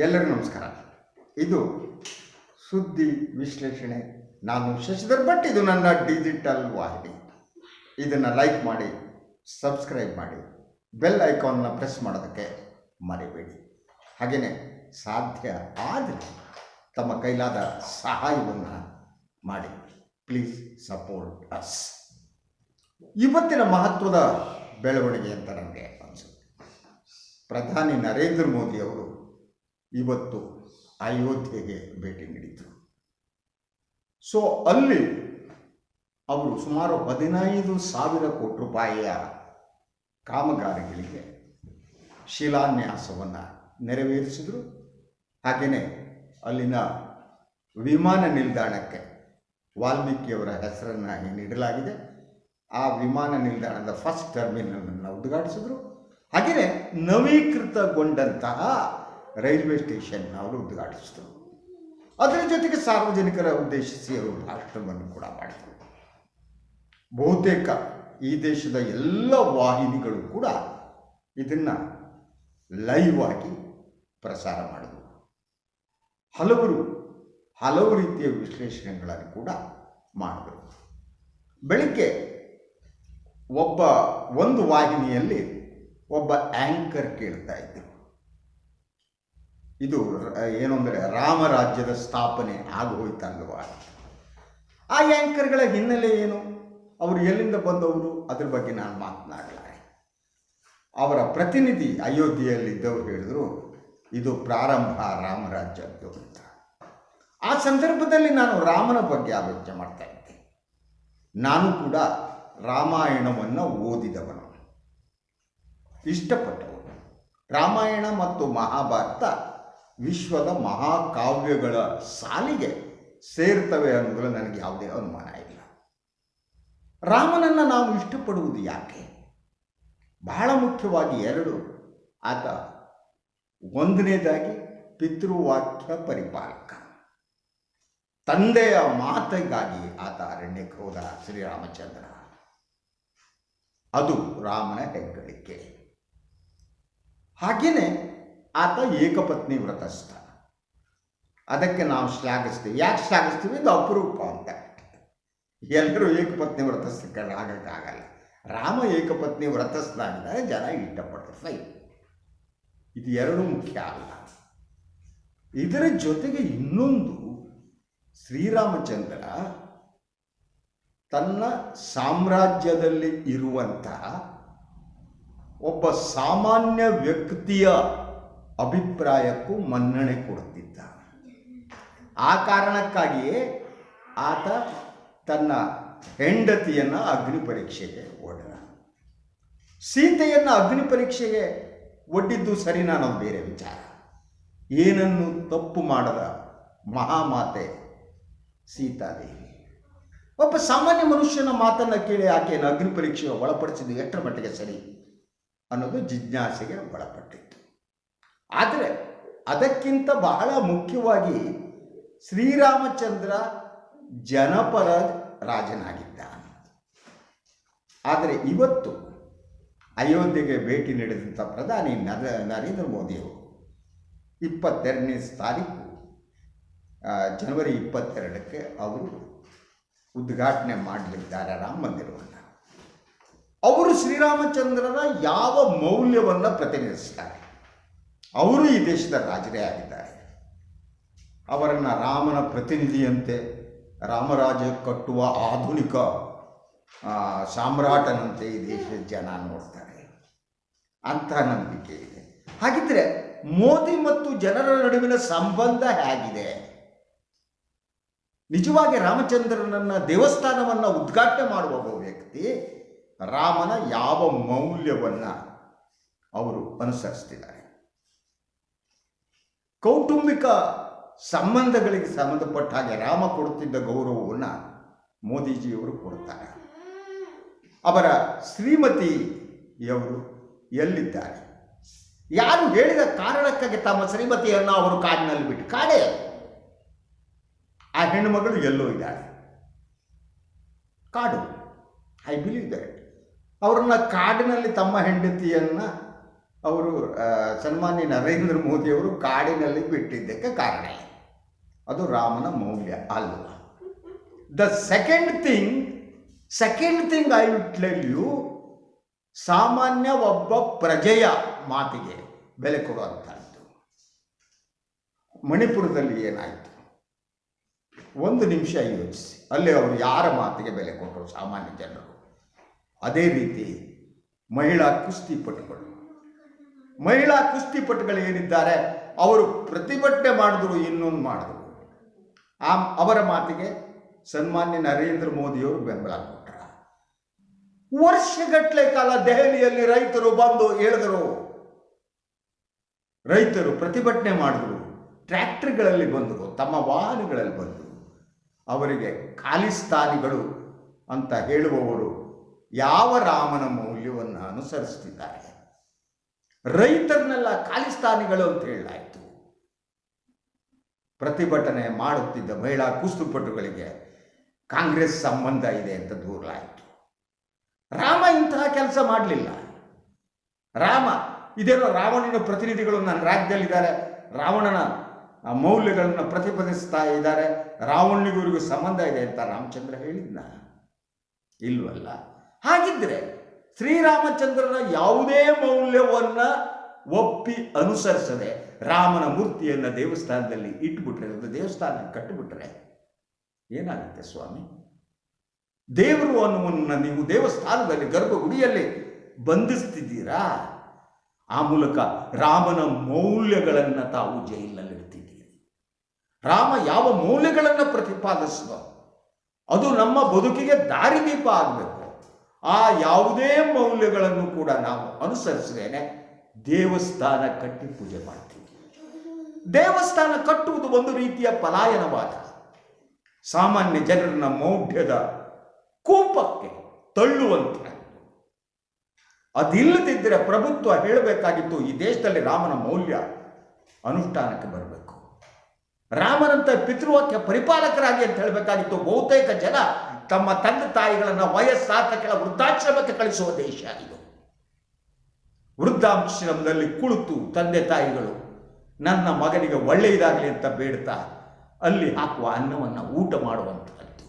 ಎಲ್ಲರಿಗೂ ನಮಸ್ಕಾರ. ಇದು ಸುದ್ದಿ ವಿಶ್ಲೇಷಣೆ. ನಾನು ಶಶಿಧರ್ ಭಟ್, ಇದು ನನ್ನ ಡಿಜಿಟಲ್ ವಾಹಿನಿ. ಇದನ್ನು ಲೈಕ್ ಮಾಡಿ ಸಬ್ಸ್ಕ್ರೈಬ್ ಮಾಡಿ ಬೆಲ್ ಐಕಾನ್ನ ಪ್ರೆಸ್ ಮಾಡೋದಕ್ಕೆ ಮರಿಬೇಡಿ. ಹಾಗೆಯೇ ಸಾಧ್ಯ ಆದರೆ ತಮ್ಮ ಕೈಲಾದ ಸಹಾಯವನ್ನು ಮಾಡಿ. ಪ್ಲೀಸ್ ಸಪೋರ್ಟ್ ಅಸ್ ಇವತ್ತಿನ ಮಹತ್ವದ ಬೆಳವಣಿಗೆ ಅಂತ ನನಗೆ ಅನಿಸುತ್ತೆ. ಪ್ರಧಾನಿ ನರೇಂದ್ರ ಮೋದಿ ಅವರು ಇವತ್ತು ಅಯೋಧ್ಯೆಗೆ ಭೇಟಿ ನೀಡಿತು ಸೊ ಅಲ್ಲಿ ಅವರು ಸುಮಾರು ಹದಿನೈದು ಸಾವಿರ ಕೋಟಿ ರೂಪಾಯಿಯ ಕಾಮಗಾರಿಗಳಿಗೆ ಶಿಲಾನ್ಯಾಸವನ್ನು ನೆರವೇರಿಸಿದರು. ಹಾಗೆಯೇ ಅಲ್ಲಿನ ವಿಮಾನ ನಿಲ್ದಾಣಕ್ಕೆ ವಾಲ್ಮೀಕಿಯವರ ಹೆಸರನ್ನಾಗಿ ನೀಡಲಾಗಿದೆ. ಆ ವಿಮಾನ ನಿಲ್ದಾಣದ ಫಸ್ಟ್ ಟರ್ಮಿನಲನ್ನು ಉದ್ಘಾಟಿಸಿದರು. ಹಾಗೆಯೇ ನವೀಕೃತಗೊಂಡಂತಹ ರೈಲ್ವೆ ಸ್ಟೇಷನ್ ಅವರು ಉದ್ಘಾಟಿಸಿದರು ಅದರ ಜೊತೆಗೆ ಸಾರ್ವಜನಿಕರ ಉದ್ದೇಶಿಸಿ ಅವರು ಭಾಷಣವನ್ನು ಕೂಡ ಮಾಡಿದರು. ಬಹುತೇಕ ಈ ದೇಶದ ಎಲ್ಲ ವಾಹಿನಿಗಳು ಕೂಡ ಇದನ್ನು ಲೈವ್ ಆಗಿ ಪ್ರಸಾರ ಮಾಡಿದವು ಹಲವರು, ಹಲವು ರೀತಿಯ ವಿಶ್ಲೇಷಣೆಗಳನ್ನು ಕೂಡ ಮಾಡಿದರು. ಬೆಳಿಗ್ಗೆ ಒಬ್ಬ, ಒಂದು ವಾಹಿನಿಯಲ್ಲಿ ಒಬ್ಬ ಆ್ಯಂಕರ್ ಕೇಳ್ತಾ ಇದ್ದರು ಇದು ಏನು ಅಂದರೆ ರಾಮರಾಜ್ಯದ ಸ್ಥಾಪನೆ ಆಗೋಯ್ತಲ್ವಾ ಆ ಆ್ಯಂಕರ್ಗಳ ಹಿನ್ನೆಲೆ ಏನು? ಅವರು ಎಲ್ಲಿಂದ ಬಂದವರು? ಅದ್ರ ಬಗ್ಗೆ ನಾನು ಮಾತನಾಡಲಾರೆ ಅವರ ಪ್ರತಿನಿಧಿ ಅಯೋಧ್ಯೆಯಲ್ಲಿದ್ದವರು ಹೇಳಿದರು, ಇದು ಪ್ರಾರಂಭ ರಾಮರಾಜ್ಯದ್ದು ಅಂತ. ಆ ಸಂದರ್ಭದಲ್ಲಿ ನಾನು ರಾಮನ ಬಗ್ಗೆ ಆಲೋಚನೆ ಮಾಡ್ತಾ ಇದ್ದೆ. ನಾನು ಕೂಡ ರಾಮಾಯಣವನ್ನು ಓದಿದವನು. ಇಷ್ಟಪಟ್ಟವನು. ರಾಮಾಯಣ ಮತ್ತು ಮಹಾಭಾರತ ವಿಶ್ವದ ಮಹಾಕಾವ್ಯಗಳ ಸಾಲಿಗೆ ಸೇರ್ತವೆ ಅನ್ನೋದ್ರಲ್ಲಿ ನನಗೆ ಯಾವುದೇ ಅನುಮಾನ ಇಲ್ಲ. ರಾಮನನ್ನು ನಾವು ಇಷ್ಟಪಡುವುದು ಯಾಕೆ? ಬಹಳ ಮುಖ್ಯವಾಗಿ ಎರಡು. ಆತ ಒಂದನೇದಾಗಿ ಪಿತೃವಾಕ್ಯ ಪರಿಪಾಲಕ. ತಂದೆಯ ಮಾತಿಗಾಗಿ ಆತ ಅರಣ್ಯಕ್ಕೆ ಹೋದ ಶ್ರೀರಾಮಚಂದ್ರ. ಅದು ರಾಮನ ಹೆಗ್ಗಳಿಕೆ. ಹಾಗೆಯೇ ಆತ ಏಕಪತ್ನಿ ವ್ರತಸ್ಥ. ಅದಕ್ಕೆ ನಾವು ಶ್ಲಾಘಿಸ್ತೀವಿ. ಯಾಕೆ ಶ್ಲಾಘಿಸ್ತೀವಿ? ಇದು ಅಪರೂಪ ಅಂತ. ಎಲ್ಲರೂ ಏಕಪತ್ನಿ ಆಗಕ್ಕಾಗಲ್ಲ ರಾಮ ಏಕಪತ್ನಿ ವ್ರತಸ್ಥನಾಗಿದ್ದರೆ ಜನ ಇಷ್ಟಪಡ್ತಾರೆ ಸೈ ಇದು ಎರಡು ಮುಖ್ಯ ಅಲ್ಲ. ಇದರ ಜೊತೆಗೆ ಇನ್ನೊಂದು ಶ್ರೀರಾಮಚಂದ್ರ ತನ್ನ ಸಾಮ್ರಾಜ್ಯದಲ್ಲಿ ಇರುವಂತಹ ಒಬ್ಬ ಸಾಮಾನ್ಯ ವ್ಯಕ್ತಿಯ ಅಭಿಪ್ರಾಯಕ್ಕೂ ಮನ್ನಣೆ ಕೊಡುತ್ತಿದ್ದ. ಆ ಕಾರಣಕ್ಕಾಗಿಯೇ ಆತ ತನ್ನ ಹೆಂಡತಿಯನ್ನು ಅಗ್ನಿ ಪರೀಕ್ಷೆಗೆ ಒಡೆದ. ಸೀತೆಯನ್ನು ಅಗ್ನಿ ಪರೀಕ್ಷೆಗೆ ಒಡ್ಡಿದ್ದು ಸರಿ ನಾನು ಬೇರೆ ವಿಚಾರ. ಏನನ್ನು ತಪ್ಪು ಮಾಡದ ಮಹಾಮಾತೆ ಸೀತಾದೇವಿ. ಒಬ್ಬ ಸಾಮಾನ್ಯ ಮನುಷ್ಯನ ಮಾತನ್ನು ಕೇಳಿ ಆಕೆಯನ್ನು ಅಗ್ನಿ ಪರೀಕ್ಷೆಗೆ ಒಳಪಡಿಸಿದ್ದು ಎಷ್ಟರ ಮಟ್ಟಿಗೆ ಸರಿ ಅನ್ನೋದು ಜಿಜ್ಞಾಸೆಗೆ ಒಳಪಟ್ಟಿತ್ತು. ಆದರೆ ಅದಕ್ಕಿಂತ ಬಹಳ ಮುಖ್ಯವಾಗಿ ಶ್ರೀರಾಮಚಂದ್ರ ಜನಪರ ರಾಜನಾಗಿದ್ದ ಆದರೆ ಇವತ್ತು ಅಯೋಧ್ಯೆಗೆ ಭೇಟಿ ನೀಡಿದಂಥ ಪ್ರಧಾನಿ ನರ, ನರೇಂದ್ರ ಮೋದಿಯವರು ಇಪ್ಪತ್ತೆರಡನೇ ತಾರೀಕು ಜನವರಿ ಇಪ್ಪತ್ತೆರಡಕ್ಕೆ ಅವರು ಉದ್ಘಾಟನೆ ಮಾಡಲಿದ್ದಾರೆ ರಾಮ ಮಂದಿರವನ್ನು. ಅವರು ಶ್ರೀರಾಮಚಂದ್ರನ ಯಾವ ಮೌಲ್ಯವನ್ನು ಪ್ರತಿನಿಧಿಸ್ತಾರೆ? ಅವರು ಈ ದೇಶದ ರಾಜರೇ ಆಗಿದ್ದಾರೆ. ಅವರನ್ನು ರಾಮನ ಪ್ರತಿನಿಧಿಯಂತೆ ರಾಮರಾಜ್ಯ ಕಟ್ಟುವ ಆಧುನಿಕ ಸಾಮ್ರಾಟನಂತೆ ಈ ದೇಶದ ಜನ ನೋಡ್ತಾರೆ. ಅಂತಹ ನಂಬಿಕೆ ಇದೆ. ಹಾಗಿದ್ರೆ ಮೋದಿ ಮತ್ತು ಜನರ ನಡುವಿನ ಸಂಬಂಧ ಹೇಗಿದೆ? ನಿಜವಾಗಿ ರಾಮಚಂದ್ರನನ್ನ ದೇವಸ್ಥಾನವನ್ನು ಉದ್ಘಾಟನೆ ಮಾಡುವ ಒಬ್ಬ ವ್ಯಕ್ತಿ ರಾಮನ ಯಾವ ಮೌಲ್ಯವನ್ನ ಅವರು ಅನುಸರಿಸ್ತಿದ್ದಾರೆ? ಕೌಟುಂಬಿಕ ಸಂಬಂಧಗಳಿಗೆ ಸಂಬಂಧಪಟ್ಟ ಹಾಗೆ ರಾಮ ಕೊಡುತ್ತಿದ್ದ ಗೌರವವನ್ನು ಮೋದಿಜಿಯವರು ಕೊಡ್ತಾರೆ. ಅವರ ಶ್ರೀಮತಿಯವರು ಎಲ್ಲಿದ್ದಾರೆ? ಯಾರು ಹೇಳಿದ ಕಾರಣಕ್ಕಾಗಿ ತಮ್ಮ ಶ್ರೀಮತಿಯನ್ನು ಅವರು ಕಾಡಿನಲ್ಲಿ ಬಿಟ್ಟು ಕಾಡೆ. ಆ ಹೆಣ್ಣುಮಗಳು ಎಲ್ಲೋ ಇದ್ದಾಳೆ. ಕಾಡು, ಐ ಬಿಲೀವ್ ದಟ್ ಅವ್ರನ್ನ ಕಾಡಿನಲ್ಲಿ ತಮ್ಮ ಹೆಂಡತಿಯನ್ನು ಅವರು ಸನ್ಮಾನ್ಯ ನರೇಂದ್ರ ಮೋದಿಯವರು ಕಾಡಿನಲ್ಲಿ ಬಿಟ್ಟಿದ್ದಕ್ಕೆ ಕಾರಣ ಅದು ರಾಮನ ಮೌಲ್ಯ ಅಲ್ಲ. The second thing second thing I will ಸಾಮಾನ್ಯ ಒಬ್ಬ ಪ್ರಜೆಯ ಮಾತಿಗೆ ಬೆಲೆ ಕೊಡುವಂಥದ್ದು ಮಣಿಪುರದಲ್ಲಿ ಏನಾಯಿತು? ಒಂದು ನಿಮಿಷ ಯೋಚಿಸಿ. ಅಲ್ಲಿ ಅವರು ಯಾರ ಮಾತಿಗೆ ಬೆಲೆ ಕೊಟ್ಟರು ಸಾಮಾನ್ಯ ಜನರು? ಅದೇ ರೀತಿ ಮಹಿಳಾ ಕುಸ್ತಿ ಕುಸ್ತಿಪಟುಗಳು ಮಹಿಳಾ ಕುಸ್ತಿಪಟುಗಳು ಏನಿದ್ದಾರೆ, ಅವರು ಪ್ರತಿಭಟನೆ ಮಾಡಿದ್ರು, ಇನ್ನೊಂದು ಮಾಡಿದ್ರು. ಆ, ಅವರ ಮಾತಿಗೆ ಸನ್ಮಾನ್ಯ ನರೇಂದ್ರ ಮೋದಿಯವರು ಬೆಂಬಲ ಕೊಟ್ಟರು ವರ್ಷಗಟ್ಟಲೆ ಕಾಲ ದೆಹಲಿಯಲ್ಲಿ ರೈತರು ಬಂದು ಹೇಳಿದರು. ರೈತರು ಪ್ರತಿಭಟನೆ ಮಾಡಿದ್ರು. ಟ್ರ್ಯಾಕ್ಟರ್ಗಳಲ್ಲಿ ಬಂದರು, ತಮ್ಮ ವಾಹನಗಳಲ್ಲಿ ಬಂದರು. ಅವರಿಗೆ ಖಾಲಿಸ್ತಾನಿಗಳು ಅಂತ ಹೇಳುವವರು ಯಾವ ರಾಮನ ಮೌಲ್ಯವನ್ನು ಅನುಸರಿಸ್ತಿದ್ದಾರೆ? ರೈತರನ್ನೆಲ್ಲ ಖಾಲಿಸ್ತಾನಿಗಳು ಅಂತ ಹೇಳಲಾಯಿತು. ಪ್ರತಿಭಟನೆ ಮಾಡುತ್ತಿದ್ದ ಮಹಿಳಾ ಕುಸ್ತುಪಟುಗಳಿಗೆ ಕಾಂಗ್ರೆಸ್ ಸಂಬಂಧ ಇದೆ ಅಂತ ದೂರಲಾಯಿತು. ರಾಮ ಇಂತಹ ಕೆಲಸ ಮಾಡಲಿಲ್ಲ. ರಾಮ, ಇದೇನೋ ರಾವಣನ ಪ್ರತಿನಿಧಿಗಳು ನನ್ನ ರಾಜ್ಯದಲ್ಲಿದ್ದಾರೆ. ರಾವಣನ ಮೌಲ್ಯಗಳನ್ನು ಪ್ರತಿಪಾದಿಸ್ತಾ ಇದ್ದಾರೆ. ರಾವಣನಿಗೂ ಸಂಬಂಧ ಇದೆ ಅಂತ ರಾಮಚಂದ್ರ ಹೇಳಿದ್ನ. ಇಲ್ವಲ್ಲ? ಹಾಗಿದ್ರೆ ಶ್ರೀರಾಮಚಂದ್ರನ ಯಾವುದೇ ಮೌಲ್ಯವನ್ನ ಒಪ್ಪಿ ಅನುಸರಿಸದೆ ರಾಮನ ಮೂರ್ತಿಯನ್ನ ದೇವಸ್ಥಾನದಲ್ಲಿ ಇಟ್ಬಿಟ್ರೆ, ಒಂದು ದೇವಸ್ಥಾನ ಕಟ್ಟಿಬಿಟ್ರೆ ಏನಾಗುತ್ತೆ ಸ್ವಾಮಿ? ದೇವರು ಅನ್ನುವನ್ನ ನೀವು ದೇವಸ್ಥಾನದಲ್ಲಿ ಗರ್ಭಗುಡಿಯಲ್ಲಿ ಬಂಧಿಸ್ತಿದ್ದೀರಾ? ಆ ಮೂಲಕ ರಾಮನ ಮೌಲ್ಯಗಳನ್ನು ತಾವು ಜೈಲಿನಲ್ಲಿಡ್ತಿದ್ದೀರಿ. ರಾಮ ಯಾವ ಮೌಲ್ಯಗಳನ್ನು ಪ್ರತಿಪಾದಿಸುವ ಅದು ನಮ್ಮ ಬದುಕಿಗೆ ದಾರಿದೀಪ ಆಗಬೇಕು. ಆ ಯಾವುದೇ ಮೌಲ್ಯಗಳನ್ನು ಕೂಡ ನಾವು ಅನುಸರಿಸದೇನೆ ದೇವಸ್ಥಾನ ಕಟ್ಟಿ ಪೂಜೆ ಮಾಡ್ತೀವಿ. ದೇವಸ್ಥಾನ ಕಟ್ಟುವುದು ಒಂದು ರೀತಿಯ ಪಲಾಯನವಾದ, ಸಾಮಾನ್ಯ ಜನರನ್ನ ಮೌಢ್ಯದ ಕೂಪಕ್ಕೆ ತಳ್ಳುವಂತ ಅದಿಲ್ಲದಿದ್ದರೆ ಪ್ರಭುತ್ವ ಹೇಳಬೇಕಾಗಿತ್ತು, ಈ ದೇಶದಲ್ಲಿ ರಾಮನ ಮೌಲ್ಯ ಅನುಷ್ಠಾನಕ್ಕೆ ಬರಬೇಕು. ರಾಮನಂತ ಪಿತೃವಾಕ್ಯ ಪರಿಪಾಲಕರಾಗಿ ಅಂತ ಹೇಳಬೇಕಾಗಿತ್ತು. ಬಹುತೇಕ ಜನ ತಮ್ಮ ತಂದೆ ತಾಯಿಗಳನ್ನು ವಯಸ್ಸಾದ ವೃದ್ಧಾಶ್ರಮಕ್ಕೆ ಕಳಿಸುವ ದೇಶ ಇದು. ವೃದ್ಧಾಶ್ರಮದಲ್ಲಿ ಕುಳಿತು ತಂದೆ ತಾಯಿಗಳು, ನನ್ನ ಮಗನಿಗೆ ಒಳ್ಳೆಯದಾಗಲಿ ಅಂತ ಬೇಡ್ತಾ ಅಲ್ಲಿ ಹಾಕುವ ಅನ್ನವನ್ನು ಊಟ ಮಾಡುವಂಥದ್ದು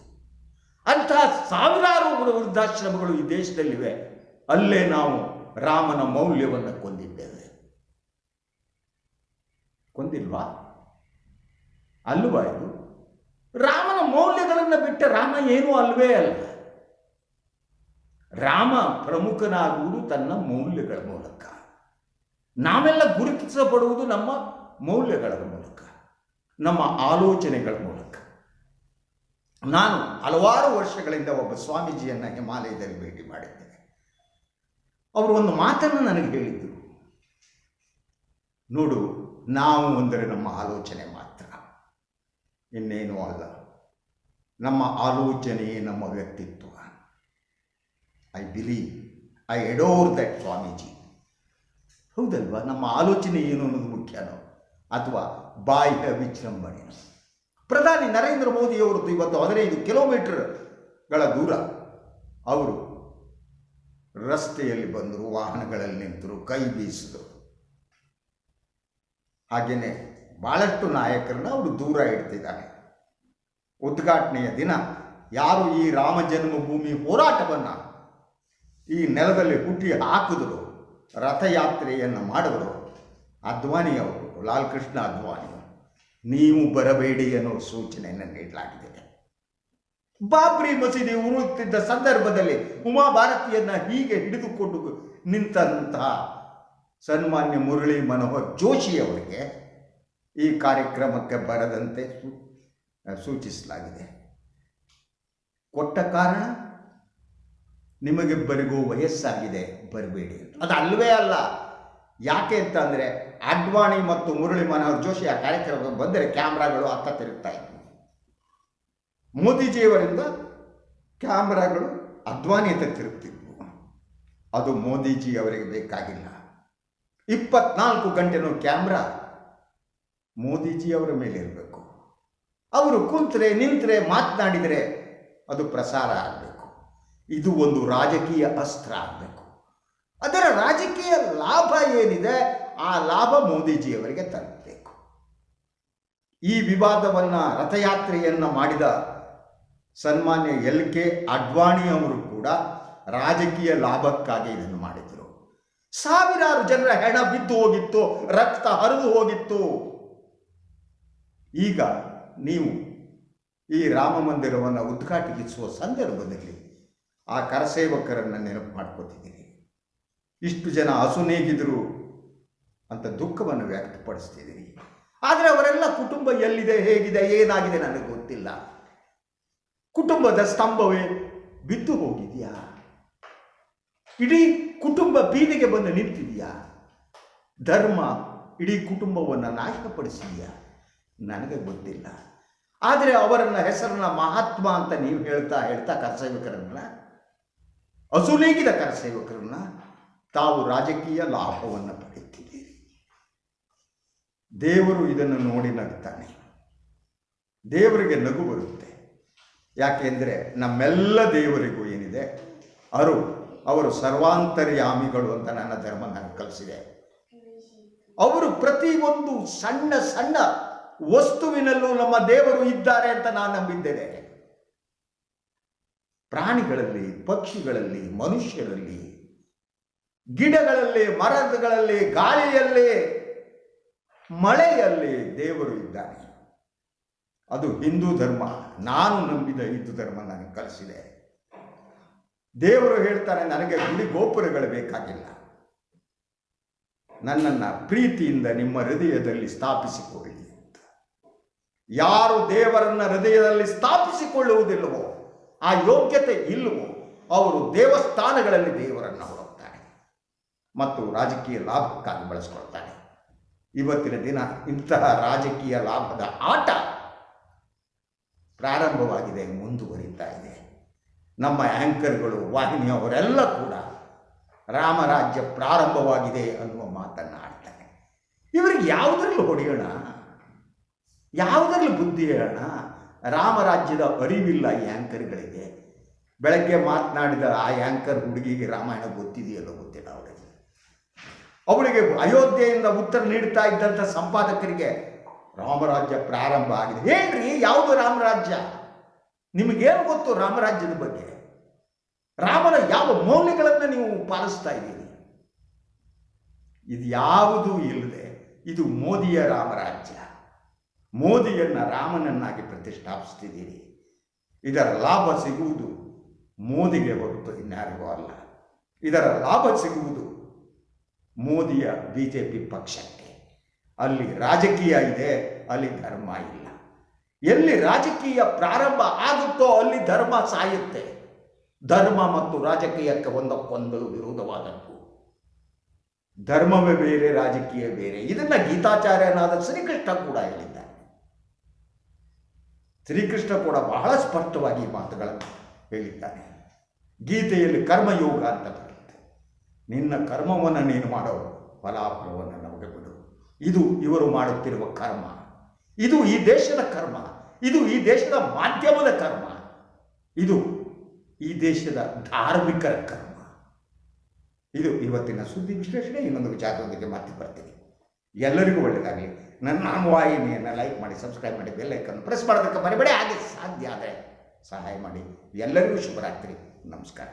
ಅಂತಹ ಸಾವಿರಾರು ವೃದ್ಧಾಶ್ರಮಗಳು ಈ ದೇಶದಲ್ಲಿವೆ. ಅಲ್ಲೇ ನಾವು ರಾಮನ ಮೌಲ್ಯವನ್ನು ಕೊಂದಿದ್ದೇವೆ. ಕೊಂದಿಲ್ವಾ? ಅಲ್ವಾ ರಾಮನ ಮೌಲ್ಯಗಳನ್ನು ಬಿಟ್ಟ ರಾಮ ಏನೂ ಅಲ್ವೇ ಅಲ್ಲ. ರಾಮ ಪ್ರಮುಖನಾಗುವುದು ತನ್ನ ಮೌಲ್ಯಗಳ ಮೂಲಕ. ನಾವೆಲ್ಲ ಗುರುತಿಸಬಡುವುದು ನಮ್ಮ ಮೌಲ್ಯಗಳ ಮೂಲಕ, ನಮ್ಮ ಆಲೋಚನೆಗಳ ಮೂಲಕ. ನಾನು ಹಲವಾರು ವರ್ಷಗಳಿಂದ ಒಬ್ಬ ಸ್ವಾಮೀಜಿಯನ್ನು ಹಿಮಾಲಯದಲ್ಲಿ ಭೇಟಿ ಮಾಡಿದ್ದೇನೆ. ಅವರು ಒಂದು ಮಾತನ್ನು ನನಗೆ ಹೇಳಿದರು. ನೋಡು, ನಾವು ಅಂದರೆ ನಮ್ಮ ಆಲೋಚನೆ ಮಾತ್ರ. ಇನ್ನೇನೂ ಅಲ್ಲ. ನಮ್ಮ ಆಲೋಚನೆಯೇ ನಮ್ಮ ವ್ಯಕ್ತಿತ್ವ. I believe I adore that Swamiji ಹೌದಲ್ವಾ? ನಮ್ಮ ಆಲೋಚನೆ ಏನು ಅನ್ನೋದು ಮುಖ್ಯನೋ ಅಥವಾ ಬಾಹ್ಯ ವಿಜೃಂಭಣೆ. ಪ್ರಧಾನಿ ನರೇಂದ್ರ ಮೋದಿಯವರದ್ದು ಇವತ್ತು ಹದಿನೈದು ಕಿಲೋಮೀಟರ್ಗಳ ದೂರ. ಅವರು ರಸ್ತೆಯಲ್ಲಿ ಬಂದರು, ವಾಹನಗಳಲ್ಲಿ ನಿಂತರು, ಕೈ ಬೀಸಿದರು. ಹಾಗೆಯೇ ಭಾಳಷ್ಟು ನಾಯಕರನ್ನ ಅವರು ದೂರ ಇಡ್ತಿದ್ದಾರೆ. ಉದ್ಘಾಟನೆಯ ದಿನ ಯಾರು ಈ ರಾಮ ಜನ್ಮಭೂಮಿ ಹೋರಾಟವನ್ನು ಈ ನೆಲದಲ್ಲಿ ಹುಟ್ಟಿ ಹಾಕಿದ್ರು, ರಥಯಾತ್ರೆಯನ್ನು ಮಾಡಿದ್ರು, ಅದ್ವಾನಿಯವರು ಲಾಲ್ ಕೃಷ್ಣ ಅದ್ವಾನಿ ನೀವು ಬರಬೇಡಿ ಅನ್ನೋ ಸೂಚನೆಯನ್ನು ನೀಡಲಾಗಿದೆ ಬಾಬ್ರಿ ಮಸೀದಿ ಉರುಳುತ್ತಿದ್ದ ಸಂದರ್ಭದಲ್ಲಿ ಉಮಾ ಭಾರತಿಯನ್ನ ಹೀಗೆ ಹಿಡಿದುಕೊಂಡು ನಿಂತಹ ಸನ್ಮಾನ್ಯ ಮುರಳಿ ಮನೋಹರ್ ಜೋಶಿ ಅವರಿಗೆ ಈ ಕಾರ್ಯಕ್ರಮಕ್ಕೆ ಬರದಂತೆ ಸೂಚಿಸಲಾಗಿದೆ. ಕೊಟ್ಟ ಕಾರಣ ನಿಮಗೆ ನಿಮಗಿಬ್ಬರಿಗೂ ವಯಸ್ಸಾಗಿದೆ, ಬರಬೇಡಿ ಅಂತ. ಅದು ಅಲ್ಲವೇ ಅಲ್ಲ, ಯಾಕೆ ಅಂತಂದರೆ ಅಡ್ವಾಣಿ ಮತ್ತು ಮುರಳಿ ಮನೋಹರ್ ಜೋಶಿ ಆ ಕಾರ್ಯಕ್ರಮಕ್ಕೆ ಬಂದರೆ ಕ್ಯಾಮ್ರಾಗಳು ಅತ್ತ ತಿರುಗ್ತಾ ಇದ್ವು. ಮೋದಿಜಿಯವರಿಂದ ಕ್ಯಾಮ್ರಾಗಳು ಅಡ್ವಾಣಿ ಅಂತ ತಿರುಗ್ತಿದ್ವು. ಅದು ಮೋದಿಜಿ ಅವರಿಗೆ ಬೇಕಾಗಿಲ್ಲ. ಇಪ್ಪತ್ನಾಲ್ಕು ಗಂಟೆನೂ ಕ್ಯಾಮ್ರಾ ಮೋದಿಜಿ ಅವರ ಮೇಲೆ ಇರಬೇಕು. ಅವರು ಕುಂತರೆ, ನಿಂತರೆ, ಮಾತನಾಡಿದರೆ ಅದು ಪ್ರಸಾರ ಆಗಬೇಕು. ಇದು ಒಂದು ರಾಜಕೀಯ ಅಸ್ತ್ರ ಆಗಬೇಕು. ಅದರ ರಾಜಕೀಯ ಲಾಭ ಏನಿದೆ, ಆ ಲಾಭ ಮೋದಿಜಿಯವರಿಗೆ ತಲುಪಬೇಕು ಈ ವಿವಾದವನ್ನು, ರಥಯಾತ್ರೆಯನ್ನು ಮಾಡಿದ ಸನ್ಮಾನ್ಯ ಎಲ್ ಕೆ ಅಡ್ವಾಣಿ ಅವರು ಕೂಡ ರಾಜಕೀಯ ಲಾಭಕ್ಕಾಗಿ ಇದನ್ನು ಮಾಡಿದರು. ಸಾವಿರಾರು ಜನರ ಹೆಣ ಬಿದ್ದು ಹೋಗಿತ್ತು, ರಕ್ತ ಹರಿದು ಹೋಗಿತ್ತು. ಈಗ ನೀವು ಈ ರಾಮ ಮಂದಿರವನ್ನು ಉದ್ಘಾಟಿಸುವ ಸಂದರ್ಭದಲ್ಲಿ ಆ ಕರಸೇವಕರನ್ನು ನೆನಪು ಮಾಡ್ಕೋತಿದ್ದೀರಿ ಇಷ್ಟು ಜನ ಹಸುನೇಗಿದ್ರು ಅಂತ ದುಃಖವನ್ನು ವ್ಯಕ್ತಪಡಿಸ್ತಿದ್ದೀರಿ ಆದರೆ ಅವರೆಲ್ಲ ಕುಟುಂಬ ಎಲ್ಲಿದೆ, ಹೇಗಿದೆ, ಏನಾಗಿದೆ ನನಗೆ ಗೊತ್ತಿಲ್ಲ. ಕುಟುಂಬದ ಸ್ತಂಭವೇ ಬಿದ್ದು ಹೋಗಿದೆಯಾ? ಇಡೀ ಕುಟುಂಬ ಬೀದಿಗೆ ಬಂದು ನಿಂತಿದೆಯಾ? ಧರ್ಮ ಇಡೀ ಕುಟುಂಬವನ್ನು ನಾಶಪಡಿಸಿದೆಯಾ? ನನಗೆ ಗೊತ್ತಿಲ್ಲ. ಆದರೆ ಅವರನ್ನ ಹೆಸರನ್ನ ಮಹಾತ್ಮ ಅಂತ ನೀವು ಹೇಳ್ತಾ ಹೇಳ್ತಾ ಕರಸೇವಕರನ್ನ, ಅಸುಲೇಗಿದ ಕರಸೇವಕರನ್ನ ತಾವು ರಾಜಕೀಯ ಲಾಭವನ್ನು ಪಡೆಯುತ್ತಿದ್ದೀರಿ ದೇವರು ಇದನ್ನು ನೋಡಿ ನಗ್ತಾನೆ. ದೇವರಿಗೆ ನಗು ಬರುತ್ತೆ. ಯಾಕೆಂದರೆ ನಮ್ಮೆಲ್ಲ ದೇವರಿಗೂ ಏನಿದೆ? ಅವರು ಅವರು ಸರ್ವಾಂತರ್ಯಾಮಿಗಳು ಅಂತ ನನ್ನ ಧರ್ಮ ನನಗೆ ಕಲಿಸಿದೆ. ಅವರು ಪ್ರತಿಯೊಂದು ಸಣ್ಣ ಸಣ್ಣ ವಸ್ತುವಿನಲ್ಲೂ ನಮ್ಮ ದೇವರು ಇದ್ದಾರೆ ಅಂತ ನಾನು ನಂಬಿದ್ದೇನೆ. ಪ್ರಾಣಿಗಳಲ್ಲಿ, ಪಕ್ಷಿಗಳಲ್ಲಿ, ಮನುಷ್ಯರಲ್ಲಿ, ಗಿಡಗಳಲ್ಲಿ, ಮರಗಳಲ್ಲಿ, ಗಾಳಿಯಲ್ಲಿ, ಮಳೆಯಲ್ಲಿ ದೇವರು ಇದ್ದಾನೆ. ಅದು ಹಿಂದೂ ಧರ್ಮ. ನಾನು ನಂಬಿದ ಹಿಂದೂ ಧರ್ಮ ನನಗೆ ಕಲಿಸಿದೆ. ದೇವರು ಹೇಳ್ತಾರೆ, ನನಗೆ ಗುಡಿ ಗೋಪುರಗಳು ಬೇಕಾಗಿಲ್ಲ. ನನ್ನನ್ನು ಪ್ರೀತಿಯಿಂದ ನಿಮ್ಮ ಹೃದಯದಲ್ಲಿ ಸ್ಥಾಪಿಸಿಕೊಳ್ಳಿ. ಯಾರು ದೇವರನ್ನ ಹೃದಯದಲ್ಲಿ ಸ್ಥಾಪಿಸಿಕೊಳ್ಳುವುದಿಲ್ಲವೋ, ಆ ಯೋಗ್ಯತೆ ಇಲ್ಲವೋ, ಅವರು ದೇವಸ್ಥಾನಗಳಲ್ಲಿ ದೇವರನ್ನು ಹುಡುಕ್ತಾರೆ ಮತ್ತು ರಾಜಕೀಯ ಲಾಭಕ್ಕಾಗಿ ಬಳಸ್ಕೊಳ್ತಾರೆ. ಇವತ್ತಿನ ದಿನ ಇಂತಹ ರಾಜಕೀಯ ಲಾಭದ ಆಟ ಪ್ರಾರಂಭವಾಗಿದೆ, ಮುಂದುವರಿತಾ ಇದೆ. ನಮ್ಮ ಆ್ಯಂಕರ್ಗಳು ವಾಹಿನಿಯವರೆಲ್ಲ ಕೂಡ ರಾಮರಾಜ್ಯ ಪ್ರಾರಂಭವಾಗಿದೆ ಅನ್ನುವ ಮಾತನ್ನು ಆಡ್ತಾರೆ. ಇವರಿಗೆ ಯಾವುದರಲ್ಲೂ ಹೊಡೆಯೋಣ? ಯಾವುದರಲ್ಲಿ ಬುದ್ಧಿ ಹೇಳೋಣ? ರಾಮರಾಜ್ಯದ ಅರಿವಿಲ್ಲ ಈ ಆ್ಯಂಕರ್ಗಳಿಗೆ ಬೆಳಗ್ಗೆ ಮಾತನಾಡಿದ ಆ ಆ್ಯಂಕರ್ ಹುಡುಗಿಗೆ ರಾಮಾಯಣ ಗೊತ್ತಿದೆಯಲ್ಲ ಗೊತ್ತಿಲ್ಲ ಅವಳಿಗೆ. ಅವಳಿಗೆ ಅಯೋಧ್ಯೆಯಿಂದ ಉತ್ತರ ನೀಡ್ತಾ ಇದ್ದಂಥ ಸಂಪಾದಕರಿಗೆ ರಾಮರಾಜ್ಯ ಪ್ರಾರಂಭ ಆಗಿದೆ. ಹೇಳ್ರಿ, ಯಾವುದು ರಾಮರಾಜ್ಯ ನಿಮಗೇನು ಗೊತ್ತು ರಾಮರಾಜ್ಯದ ಬಗ್ಗೆ? ರಾಮನ ಯಾವ ಮೌಲ್ಯಗಳನ್ನು ನೀವು ಪಾಲಿಸ್ತಾ ಇದ್ದೀರಿ? ಇದು ಯಾವುದೂ ಇಲ್ಲದೆ ಇದು ಮೋದಿಯ ರಾಮರಾಜ್ಯ ಮೋದಿಯನ್ನ ರಾಮನನ್ನಾಗಿ ಪ್ರತಿಷ್ಠಾಪಿಸ್ತಿದ್ದೀರಿ. ಇದರ ಲಾಭ ಸಿಗುವುದು ಮೋದಿಗೆ ಹೊರತು ಇನ್ಯಾರಿಗೂ ಅಲ್ಲ. ಇದರ ಲಾಭ ಸಿಗುವುದು ಮೋದಿಯ ಬಿ ಜೆ ಪಿ ಪಕ್ಷಕ್ಕೆ. ಅಲ್ಲಿ ರಾಜಕೀಯ ಇದೆ, ಅಲ್ಲಿ ಧರ್ಮ ಇಲ್ಲ. ಎಲ್ಲಿ ರಾಜಕೀಯ ಪ್ರಾರಂಭ ಆಗುತ್ತೋ ಅಲ್ಲಿ ಧರ್ಮ ಸಾಯುತ್ತೆ. ಧರ್ಮ ಮತ್ತು ರಾಜಕೀಯಕ್ಕೆ ಒಂದಕ್ಕೊಂದು ವಿರೋಧವಾದದ್ದು. ಧರ್ಮವೇ ಬೇರೆ ರಾಜಕೀಯ ಬೇರೆ. ಇದನ್ನ ಗೀತಾಚಾರ್ಯನಾದ ಶ್ರೀಕೃಷ್ಣ ಕೂಡ ಹೇಳಿದ್ದಾನೆ ಶ್ರೀಕೃಷ್ಣ ಕೂಡ ಬಹಳ ಸ್ಪಷ್ಟವಾಗಿ ಈ ಮಾತುಗಳನ್ನು ಹೇಳಿದ್ದಾನೆ. ಗೀತೆಯಲ್ಲಿ ಕರ್ಮಯೋಗ ಅಂತ ಬರುತ್ತೆ. ನಿನ್ನ ಕರ್ಮವನ್ನು ನೀನು ಮಾಡೋ ಫಲಾಫಲವನ್ನು ನಮಗೆ ಬಿಡು ಇದು ಇವರು ಮಾಡುತ್ತಿರುವ ಕರ್ಮ. ಇದು ಈ ದೇಶದ ಕರ್ಮ. ಇದು ಈ ದೇಶದ ಮಾಧ್ಯಮದ ಕರ್ಮ. ಇದು ಈ ದೇಶದ ಧಾರ್ಮಿಕರ ಕರ್ಮ. ಇದು ಇವತ್ತಿನ ಸುದ್ದಿ ವಿಶ್ಲೇಷಣೆ. ಇನ್ನೊಂದು ವಿಚಾರದೊಂದಿಗೆ ಮತ್ತೆ ಬರ್ತೀನಿ. ಎಲ್ಲರಿಗೂ ಒಳ್ಳೆಯದಾಗಲಿ ನನ್ನ ವಾಹಿನಿಯನ್ನು ಲೈಕ್ ಮಾಡಿ ಸಬ್ಸ್ಕ್ರೈಬ್ ಮಾಡಿ ಬೆಲ್ಲೈಕನ್ನು ಪ್ರೆಸ್ ಮಾಡೋದಕ್ಕೆ ಮರಿಬೇಡಿ, ಹಾಗೆ ಸಾಧ್ಯ ಆದರೆ ಸಹಾಯ ಮಾಡಿ. ಎಲ್ಲರಿಗೂ ಶುಭರಾತ್ರಿ. ನಮಸ್ಕಾರ.